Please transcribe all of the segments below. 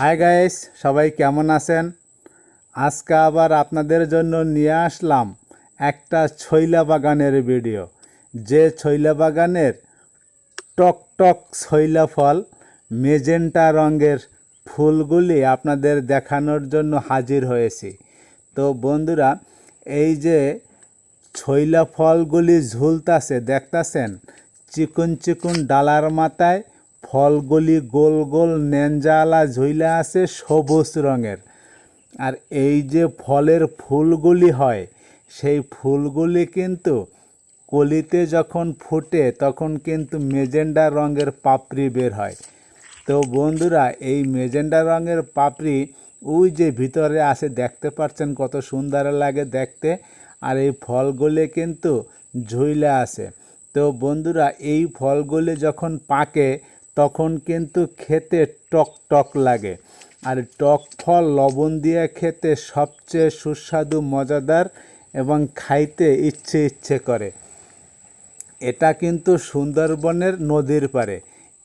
Hi guys সবাই কেমন আছেন? আজকে আবার আপনাদের জন্য নিয়ে আসলাম একটা ছইলা বাগানের ভিডিও। যে ছইলা বাগানের টক টক ছইলা ফল, মেজেন্টা রঙের ফুলগুলি আপনাদের দেখানোর জন্য হাজির হয়েছি। তো বন্ধুরা, এই যে ছইলা ফলগুলি ঝুলতাছে, দেখতাছেন? চিকন চিকন ডালার মাথায় ফলগুলি গোল গোল নেঞ্জালা ঝুইলা আছে সবুজ রঙের। আর এই যে ফলের ফুলগুলি হয়, সেই ফুলগুলি কিন্তু কলিতে যখন ফুটে, তখন কিন্তু মেজেন্ডা রঙের পাপড়ি বের হয়। তো বন্ধুরা, এই মেজেন্ডা রঙের পাপড়ি ওই যে ভিতরে আসে দেখতে পাচ্ছেন কত সুন্দর লাগে দেখতে। আর এই ফলগুলি কিন্তু ঝুইলে আছে। তো বন্ধুরা, এই ফলগুলি যখন পাকে তখন কিন্তু খেতে টক টক লাগে। আর টক ফল লবণ দিয়ে খেতে সবচেয়ে সুস্বাদু, মজাদার এবং খাইতে ইচ্ছে ইচ্ছে করে। এটা কিন্তু সুন্দরবনের নদীর পারে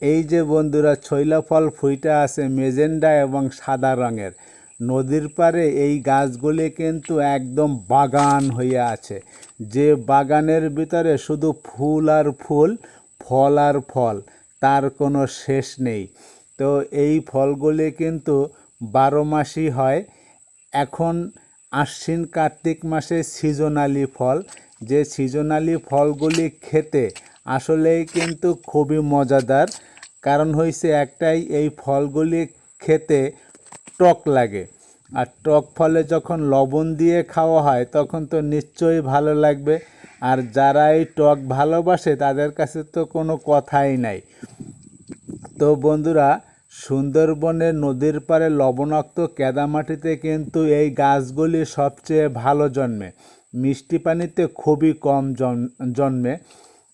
এই যে বন্ধুরা ছইলা ফল ফুইটা আছে মেজেন্ডা এবং সাদা রঙের। নদীর পারে এই গাছগুলি কিন্তু একদম বাগান হইয়া আছে। যে বাগানের ভিতরে শুধু ফুল আর ফুল, ফল আর ফল। তার কোনো শেষ নেই। তো এই ফলগুলি কিন্তু বারো মাসই হয়। এখন আশ্বিন কার্তিক মাসে সিজনালি ফল। যে সিজনালি ফলগুলি খেতে আসলেই কিন্তু খুবই মজাদার। কারণ হয়েছে একটাই, এই ফলগুলি খেতে টক লাগে। আর টক ফলে যখন লবণ দিয়ে খাওয়া হয়, তখন তো নিশ্চয়ই ভালো লাগবে। আর যারা এই টক ভালোবাসে, তাদের কাছে তো কোনো কথাই নাই। তো বন্ধুরা, সুন্দরবনের নদীর পারে লবণাক্ত কেদামাটিতে কিন্তু এই গাছগুলি সবচেয়ে ভালো জন্মে। মিষ্টি পানিতে খুবই কম জন- জন্মে।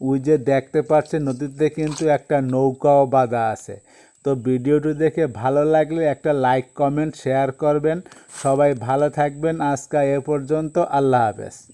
ওই যে দেখতে পাচ্ছেন, নদীতে কিন্তু একটা নৌকাও বাঁধা আছে। তো ভিডিওটি দেখে ভালো লাগলে একটা লাইক, কমেন্ট, শেয়ার করবেন। সবাই ভালো থাকবেন। আজকে এ পর্যন্ত, আল্লাহ হাফেজ।